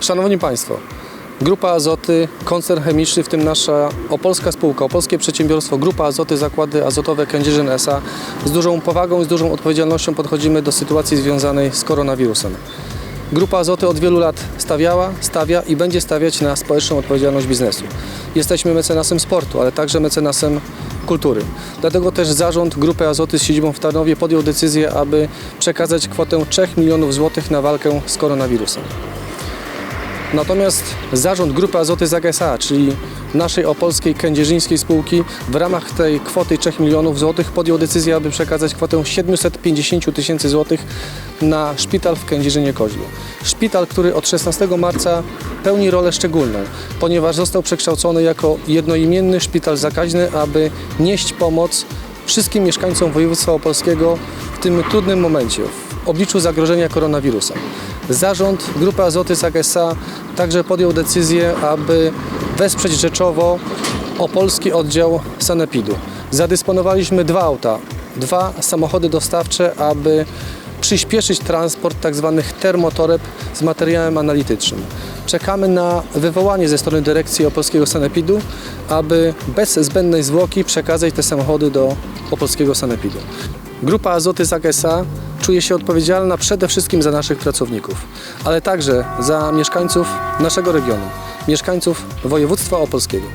Szanowni Państwo, Grupa Azoty, koncern chemiczny, w tym nasza opolska spółka, opolskie przedsiębiorstwo Grupa Azoty, Zakłady Azotowe Kędzierzyn S.A. z dużą powagą i z dużą odpowiedzialnością podchodzimy do sytuacji związanej z koronawirusem. Grupa Azoty od wielu lat stawiała, stawia i będzie stawiać na społeczną odpowiedzialność biznesu. Jesteśmy mecenasem sportu, ale także mecenasem kultury. Dlatego też zarząd Grupy Azoty z siedzibą w Tarnowie podjął decyzję, aby przekazać kwotę 3 milionów złotych na walkę z koronawirusem. Natomiast zarząd Grupy Azoty ZAG S.A., czyli naszej opolskiej kędzierzyńskiej spółki, w ramach tej kwoty 3 milionów złotych podjął decyzję, aby przekazać kwotę 750 tysięcy złotych na szpital w Kędzierzynie Koźlu. Szpital, który od 16 marca pełni rolę szczególną, ponieważ został przekształcony jako jednoimienny szpital zakaźny, aby nieść pomoc wszystkim mieszkańcom województwa opolskiego w tym trudnym momencie, w obliczu zagrożenia koronawirusem. Zarząd Grupy Azoty ZAG S.A. także podjął decyzję, aby wesprzeć rzeczowo opolski oddział Sanepidu. Zadysponowaliśmy dwa auta, dwa samochody dostawcze, aby przyspieszyć transport tzw. termotoreb z materiałem analitycznym. Czekamy na wywołanie ze strony dyrekcji opolskiego Sanepidu, aby bez zbędnej zwłoki przekazać te samochody do opolskiego Sanepidu. Grupa Azoty S.A. czuje się odpowiedzialna przede wszystkim za naszych pracowników, ale także za mieszkańców naszego regionu, mieszkańców województwa opolskiego.